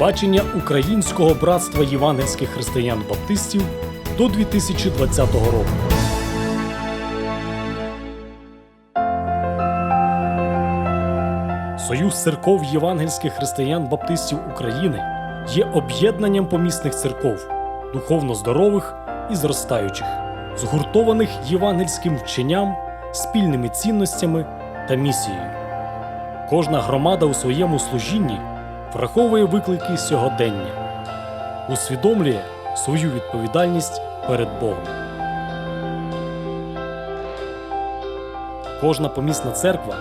Бачення українського братства євангельських християн-баптистів до 2020 року. Союз церков євангельських християн-баптистів України є об'єднанням помісних церков, духовно здорових і зростаючих, згуртованих євангельським вченням, спільними цінностями та місією. Кожна громада у своєму служінні враховує виклики сьогодення, усвідомлює свою відповідальність перед Богом. Кожна помісна церква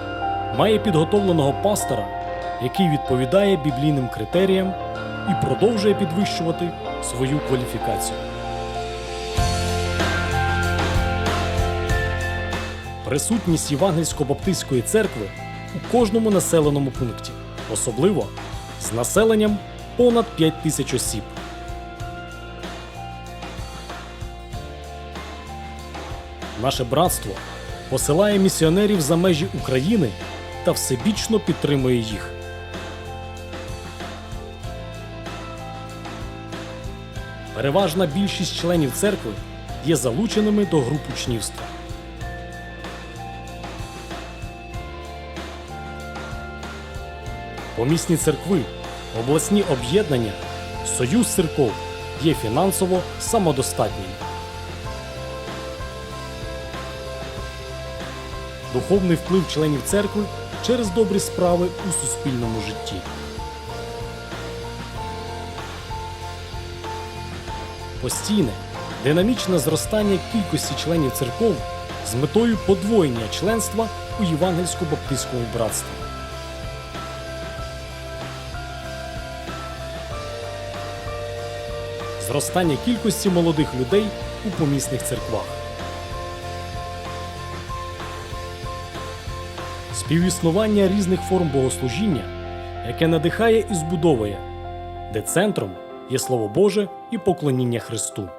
має підготовленого пастора, який відповідає біблійним критеріям і продовжує підвищувати свою кваліфікацію. Присутність Євангельсько-Баптистської церкви у кожному населеному пункті, особливо з населенням понад 5 тисяч осіб. Наше братство посилає місіонерів за межі України та всебічно підтримує їх. Переважна більшість членів церкви є залученими до груп учнівства. Помісні церкви, обласні об'єднання, союз церков є фінансово самодостатніми. Духовний вплив членів церкви через добрі справи у суспільному житті. Постійне, динамічне зростання кількості членів церков з метою подвоєння членства у Євангельсько-Баптистському братстві. Зростання кількості молодих людей у помісних церквах. Співіснування різних форм богослужіння, яке надихає і збудовує, де центром є Слово Боже і поклоніння Христу.